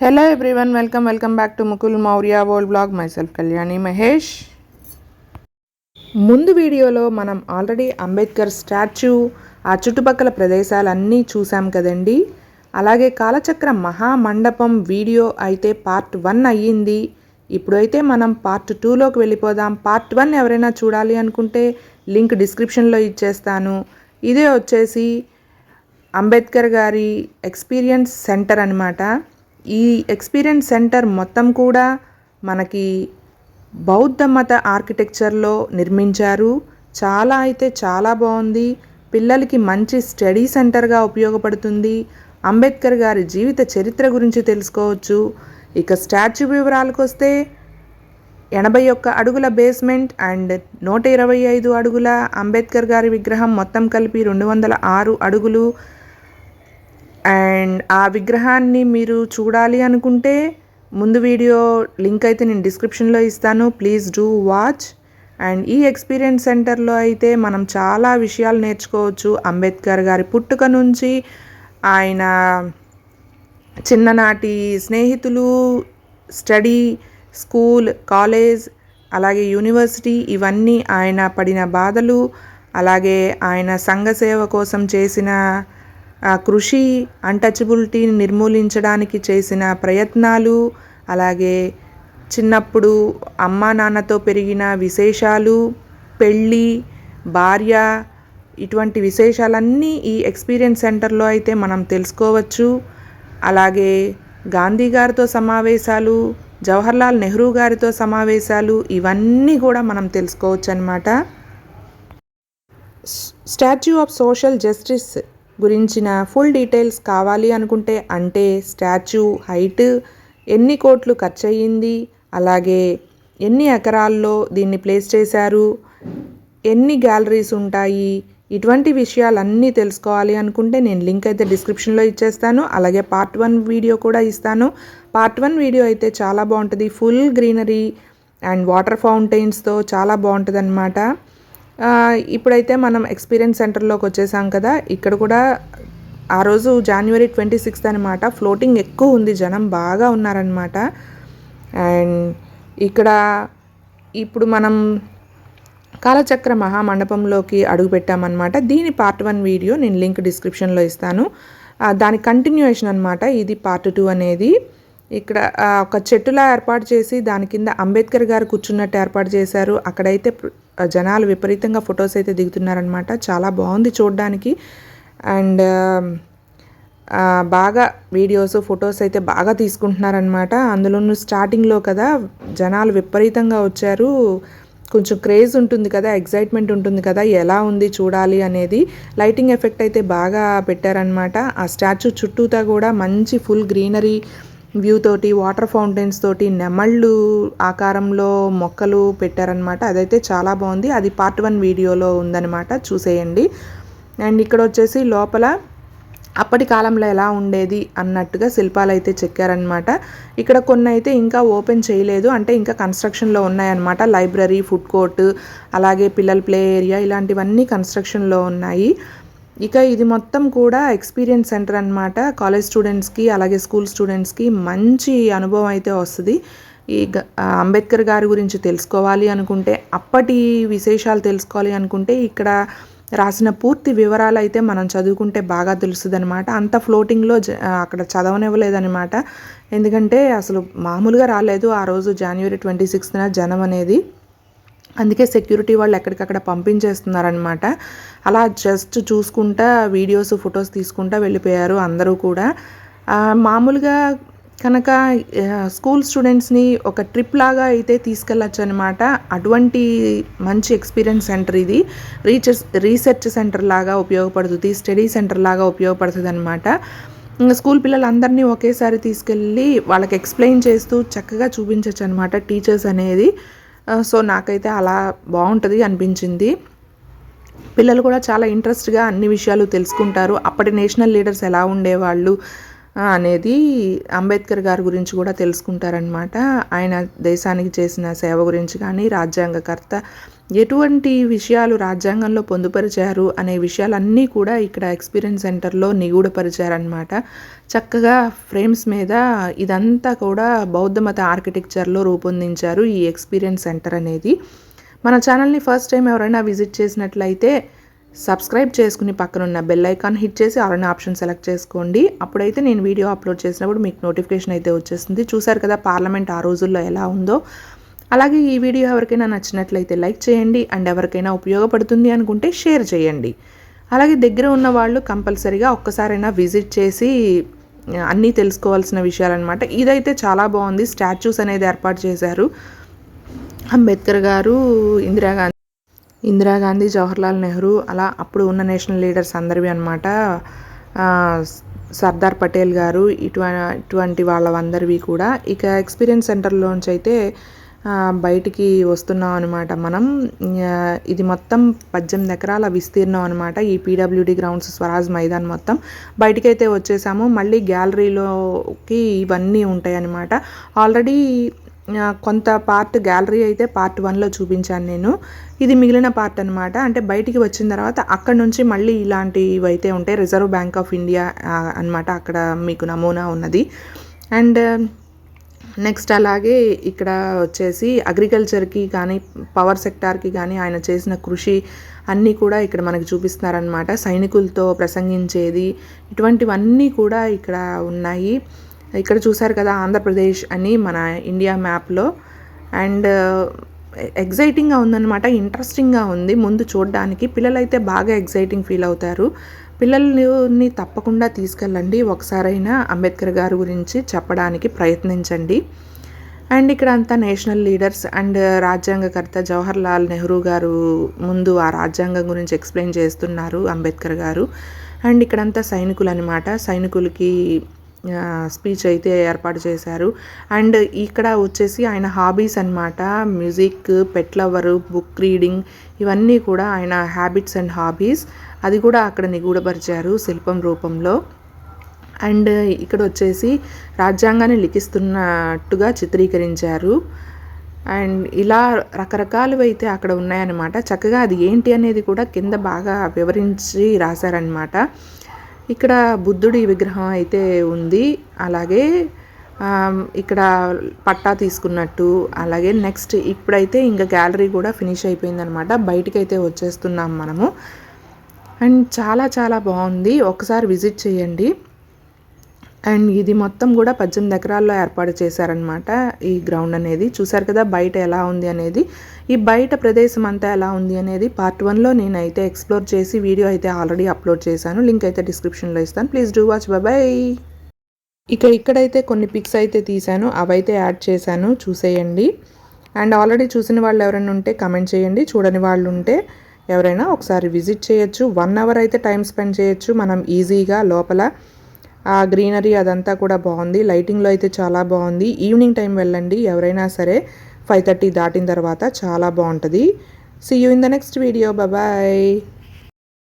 Hello everyone welcome welcome back to Mukul Maurya world blog myself Kalyani Mahesh ముందు వీడియోలో మనం already Ambedkar statue ఆ చుట్టుపక్కల ప్రదేశాలన్నీ చూసాం కదండి. అలాగే కాలచక్ర మహామండపం వీడియో అయితే పార్ట్ వన్ అయ్యింది. ఇప్పుడైతే మనం పార్ట్ టూలోకి వెళ్ళిపోదాం. పార్ట్ వన్ ఎవరైనా చూడాలి అనుకుంటే లింక్ డిస్క్రిప్షన్లో ఇచ్చేస్తాను. ఇదే వచ్చేసి అంబేద్కర్ గారి ఎక్స్పీరియన్స్ సెంటర్ అనమాట ఈ ఎక్స్పీరియన్స్ సెంటర్ మొత్తం కూడా మనకి బౌద్ధ మత ఆర్కిటెక్చర్లో నిర్మించారు. చాలా అయితే చాలా బాగుంది. పిల్లలకి మంచి స్టడీ సెంటర్గా ఉపయోగపడుతుంది. అంబేద్కర్ గారి జీవిత చరిత్ర గురించి తెలుసుకోవచ్చు. ఇక స్టాచ్యూ వివరాలకు వస్తే ఎనభై ఒక్క అడుగుల బేస్మెంట్ అండ్ నూట ఇరవై ఐదు అడుగుల అంబేద్కర్ గారి విగ్రహం మొత్తం కలిపి రెండు వందల ఆరు అడుగులు. అండ్ ఆ విగ్రహాన్ని మీరు చూడాలి అనుకుంటే ముందు వీడియో లింక్ అయితే నేను డిస్క్రిప్షన్లో ఇస్తాను. Please do watch. అండ్ ఈ ఎక్స్పీరియన్స్ సెంటర్లో అయితే మనం చాలా విషయాలు నేర్చుకోవచ్చు. అంబేద్కర్ గారి పుట్టుక నుంచి ఆయన చిన్ననాటి స్నేహితులు స్టడీ స్కూల్ కాలేజ్ అలాగే యూనివర్సిటీ ఇవన్నీ ఆయన పడిన బాధలు అలాగే ఆయన సంఘ సేవ కోసం చేసిన కృషి అన్టచబిలిటీని నిర్మూలించడానికి చేసిన ప్రయత్నాలు అలాగే చిన్నప్పుడు అమ్మా నాన్నతో పెరిగిన విశేషాలు పెళ్ళి భార్య ఇటువంటి విశేషాలన్నీ ఈ ఎక్స్పీరియన్స్ సెంటర్లో అయితే మనం తెలుసుకోవచ్చు. అలాగే గాంధీ గారితో సమావేశాలు జవహర్లాల్ నెహ్రూ గారితో సమావేశాలు ఇవన్నీ కూడా మనం తెలుసుకోవచ్చు అనమాట స్టాచ్యూ ఆఫ్ సోషల్ జస్టిస్ గురించిన ఫుల్ డీటెయిల్స్ కావాలి అనుకుంటే అంటే స్టాచ్యూ హైట్ ఎన్ని కోట్లు ఖర్చు అయ్యింది అలాగే ఎన్ని ఎకరాల్లో దీన్ని ప్లేస్ చేశారు ఎన్ని గ్యాలరీస్ ఉంటాయి ఇటువంటి విషయాలన్నీ తెలుసుకోవాలి అనుకుంటే నేను లింక్ అయితే డిస్క్రిప్షన్లో ఇచ్చేస్తాను అలాగే పార్ట్ వన్ వీడియో కూడా ఇస్తాను. పార్ట్ వన్ వీడియో అయితే చాలా బాగుంటుంది ఫుల్ గ్రీనరీ అండ్ వాటర్ ఫౌంటైన్స్తో చాలా బాగుంటుంది అనమాట ఇప్పుడైతే మనం ఎక్స్పీరియన్స్ సెంటర్లోకి వచ్చేసాం కదా. ఇక్కడ కూడా ఆ రోజు జనవరి ట్వంటీ సిక్స్త్ అనమాట ఫ్లోటింగ్ ఎక్కువ ఉంది. జనం బాగా ఉన్నారనమాట అండ్ ఇక్కడ ఇప్పుడు మనం కాలచక్ర మహామండపంలోకి అడుగుపెట్టామన్నమాట దీని పార్ట్ వన్ వీడియో నేను లింక్ డిస్క్రిప్షన్లో ఇస్తాను. దాని కంటిన్యూయేషన్ అనమాట ఇది పార్ట్ టూ అనేది. ఇక్కడ ఒక చెట్టులా ఏర్పాటు చేసి దాని కింద అంబేద్కర్ గారు కూర్చున్నట్టు ఏర్పాటు చేశారు. అక్కడైతే జనాలు విపరీతంగా ఫొటోస్ అయితే దిగుతున్నారనమాట చాలా బాగుంది చూడడానికి. అండ్ బాగా వీడియోస్ ఫొటోస్ అయితే బాగా తీసుకుంటున్నారనమాట అందులోనూ స్టార్టింగ్లో కదా జనాలు విపరీతంగా వచ్చారు. కొంచెం క్రేజ్ ఉంటుంది కదా ఎగ్జైట్మెంట్ ఉంటుంది కదా ఎలా ఉంది చూడాలి అనేది. లైటింగ్ ఎఫెక్ట్ అయితే బాగా పెట్టారనమాట ఆ స్టాచ్యూ చుట్టూతా కూడా మంచి ఫుల్ గ్రీనరీ వ్యూ తోటి వాటర్ ఫౌంటైన్స్ తోటి నెమళ్ళు ఆకారంలో మొక్కలు పెట్టారనమాట అదైతే చాలా బాగుంది. అది పార్ట్ వన్ వీడియోలో ఉందనమాట చూసేయండి. అండ్ ఇక్కడ వచ్చేసి లోపల అప్పటి కాలంలో ఎలా ఉండేది అన్నట్టుగా శిల్పాలు అయితే చెక్కారనమాట ఇక్కడ కొన్ని అయితే ఇంకా ఓపెన్ చేయలేదు. అంటే ఇంకా కన్స్ట్రక్షన్లో ఉన్నాయన్నమాట. లైబ్రరీ ఫుడ్ కోర్ట్ అలాగే పిల్లల ప్లే ఏరియా ఇలాంటివన్నీ కన్స్ట్రక్షన్లో ఉన్నాయి. ఇక ఇది మొత్తం కూడా ఎక్స్పీరియన్స్ సెంటర్ అనమాట కాలేజ్ స్టూడెంట్స్కి అలాగే స్కూల్ స్టూడెంట్స్కి మంచి అనుభవం అయితే వస్తుంది. ఈ అంబేద్కర్ గారి గురించి తెలుసుకోవాలి అనుకుంటే అప్పటి విశేషాలు తెలుసుకోవాలి అనుకుంటే ఇక్కడ రాసిన పూర్తి వివరాలు అయితే మనం చదువుకుంటే బాగా తెలుస్తుంది అనమాట అంత ఫ్లోటింగ్లో అక్కడ చదవనివ్వలేదనమాట ఎందుకంటే అసలు మామూలుగా రాలేదు. ఆ రోజు జనవరి ట్వంటీ సిక్స్త్న జనం అనేది అందుకే సెక్యూరిటీ వాళ్ళు ఎక్కడికక్కడ పంపించేస్తున్నారనమాట అలా జస్ట్ చూసుకుంటా వీడియోస్ ఫొటోస్ తీసుకుంటా వెళ్ళిపోయారు అందరూ కూడా. మామూలుగా కనుక స్కూల్ స్టూడెంట్స్ని ఒక ట్రిప్ లాగా అయితే తీసుకెళ్ళచ్చు అనమాట అటువంటి మంచి ఎక్స్పీరియన్స్ సెంటర్ ఇది. రీసెర్చ్ రీసెర్చ్ సెంటర్ లాగా ఉపయోగపడుతుంది స్టడీ సెంటర్ లాగా ఉపయోగపడుతుంది అనమాట స్కూల్ పిల్లలందరినీ ఒకేసారి తీసుకెళ్ళి వాళ్ళకి ఎక్స్ప్లెయిన్ చేస్తూ చక్కగా చూపించవచ్చు అనమాట టీచర్స్ అనేది. సో నాకైతే అలా బాగుంటుంది అనిపించింది. పిల్లలు కూడా చాలా ఇంట్రెస్ట్గా అన్ని విషయాలు తెలుసుకుంటారు. అప్పటి నేషనల్ లీడర్స్ ఎలా ఉండేవాళ్ళు అనేది అంబేద్కర్ గారి గురించి కూడా తెలుసుకుంటారనమాట ఆయన దేశానికి చేసిన సేవ గురించి కానీ రాజ్యాంగకర్త ఎటువంటి విషయాలు రాజ్యాంగంలో పొందుపరిచారు అనే విషయాలన్నీ కూడా ఇక్కడ ఎక్స్పీరియన్స్ సెంటర్లో నిగూఢపరిచారనమాట చక్కగా ఫ్రేమ్స్ మీద ఇదంతా కూడా బౌద్ధ మత ఆర్కిటెక్చర్లో రూపొందించారు ఈ ఎక్స్పీరియన్స్ సెంటర్ అనేది. మన ఛానల్ని ఫస్ట్ టైం ఎవరైనా విజిట్ చేసినట్లయితే సబ్స్క్రైబ్ చేసుకుని పక్కనున్న బెల్ ఐకాన్ హిట్ చేసి ఆల్రెడీ ఆప్షన్ సెలెక్ట్ చేసుకోండి. అప్పుడైతే నేను వీడియో అప్లోడ్ చేసినప్పుడు మీకు నోటిఫికేషన్ అయితే వచ్చేస్తుంది. చూసారు కదా పార్లమెంట్ ఆ రోజుల్లో ఎలా ఉందో. అలాగే ఈ వీడియో ఎవరికైనా నచ్చినట్లయితే లైక్ చేయండి అండ్ ఎవరికైనా ఉపయోగపడుతుంది అనుకుంటే షేర్ చేయండి. అలాగే దగ్గర ఉన్న వాళ్ళు కంపల్సరీగా ఒక్కసారైనా విజిట్ చేసి అన్నీ తెలుసుకోవాల్సిన విషయాలన్నమాట. ఇదైతే చాలా బాగుంది. స్టాచ్యూస్ అనేది ఏర్పాటు చేశారు. అంబేద్కర్ గారు ఇందిరాగాంధీ ఇందిరాగాంధీ జవహర్లాల్ నెహ్రూ అలా అప్పుడు ఉన్న నేషనల్ లీడర్స్ అందరివి అనమాట సర్దార్ పటేల్ గారు ఇటువంటి ఇటువంటి వాళ్ళందరివి కూడా. ఇక ఎక్స్పీరియన్స్ సెంటర్లోంచి అయితే బయటికి వస్తున్నాం అనమాట మనం ఇది మొత్తం పద్దెనిమిది ఎకరాల విస్తీర్ణం అనమాట ఈ పీడబ్ల్యూడి గ్రౌండ్స్ స్వరాజ్ మైదాన్ మొత్తం బయటికైతే వచ్చేసాము. మళ్ళీ గ్యాలరీలోకి ఇవన్నీ ఉంటాయి అనమాట ఆల్రెడీ కొంత పార్ట్ గ్యాలరీ అయితే పార్ట్ వన్లో చూపించాను నేను. ఇది మిగిలిన పార్ట్ అనమాట అంటే బయటికి వచ్చిన తర్వాత అక్కడ నుంచి మళ్ళీ ఇలాంటివి అయితే ఉంటాయి. రిజర్వ్ బ్యాంక్ ఆఫ్ ఇండియా అనమాట అక్కడ మీకు నమూనా ఉన్నది. అండ్ నెక్స్ట్ అలాగే ఇక్కడ వచ్చేసి అగ్రికల్చర్కి కానీ పవర్ సెక్టార్కి కానీ ఆయన చేసిన కృషి అన్నీ కూడా ఇక్కడ మనకు చూపిస్తున్నారనమాట సైనికులతో ప్రసంగించేది ఇటువంటివన్నీ కూడా ఇక్కడ ఉన్నాయి. ఇక్కడ చూసారు కదా ఆంధ్రప్రదేశ్ అని మన ఇండియా మ్యాప్లో. అండ్ ఎగ్జైటింగ్గా ఉందన్నమాట ఇంట్రెస్టింగ్గా ఉంది. ముందు చూడడానికి పిల్లలైతే బాగా ఎగ్జైటింగ్ ఫీల్ అవుతారు. పిల్లల్ని తప్పకుండా తీసుకెళ్ళండి. ఒకసారైనా అంబేద్కర్ గారి గురించి చెప్పడానికి ప్రయత్నించండి. అండ్ ఇక్కడ అంతా నేషనల్ లీడర్స్ అండ్ రాజ్యాంగకర్త జవహర్ లాల్ నెహ్రూ గారు ముందు ఆ రాజ్యాంగం గురించి ఎక్స్ప్లెయిన్ చేస్తున్నారు అంబేద్కర్ గారు. అండ్ ఇక్కడంతా సైనికులు అనమాట సైనికులకి స్పీచ్ అయితే ఏర్పాటు చేశారు. అండ్ ఇక్కడ వచ్చేసి ఆయన హాబీస్ అనమాట music pet lover book reading ఇవన్నీ కూడా ఆయన హ్యాబిట్స్ అండ్ హాబీస్. అది కూడా అక్కడ నిగూఢపరిచారు శిల్పం రూపంలో. అండ్ ఇక్కడ వచ్చేసి రాజ్యాంగాన్ని లిఖిస్తున్నట్టుగా చిత్రీకరించారు. అండ్ ఇలా రకరకాలు అయితే అక్కడ ఉన్నాయన్నమాట. చక్కగా అది ఏంటి అనేది కూడా కింద బాగా వివరించి రాశారనమాట ఇక్కడ బుద్ధుడి విగ్రహం అయితే ఉంది. అలాగే ఇక్కడ పట్టా తీసుకున్నట్టు అలాగే నెక్స్ట్ ఇప్పుడైతే ఇంకా గ్యాలరీ కూడా ఫినిష్ అయిపోయిందనమాట బయటకైతే వచ్చేస్తున్నాం మనము. అండ్ చాలా చాలా బాగుంది. ఒకసారి విజిట్ చేయండి. అండ్ ఇది మొత్తం కూడా పద్దెనిమిది ఎకరాల్లో ఏర్పాటు చేశారనమాట ఈ గ్రౌండ్ అనేది. చూసారు కదా బయట ఎలా ఉంది అనేది. ఈ బయట ప్రదేశం అంతా ఎలా ఉంది అనేది పార్ట్ వన్లో నేనైతే ఎక్స్ప్లోర్ చేసి వీడియో అయితే ఆల్రెడీ అప్లోడ్ చేశాను. లింక్ అయితే డిస్క్రిప్షన్లో ఇస్తాను. Please do watch. బాయ్. ఇక ఇక్కడైతే కొన్ని పిక్స్ అయితే తీశాను. అవైతే యాడ్ చేశాను. చూసేయండి. అండ్ ఆల్రెడీ చూసిన వాళ్ళు ఎవరైనా ఉంటే కమెంట్ చేయండి. చూడని వాళ్ళు ఉంటే ఎవరైనా ఒకసారి విజిట్ చేయొచ్చు. వన్ అవర్ అయితే టైం స్పెండ్ చేయొచ్చు. మనం ఈజీగా లోపల ఆ గ్రీనరీ అదంతా కూడా బాగుంది. లైటింగ్లో అయితే చాలా బాగుంది. ఈవినింగ్ టైం వెళ్ళండి. ఎవరైనా సరే ఫైవ్ థర్టీ దాటిన తర్వాత చాలా బాగుంటుంది. See you in the next video bye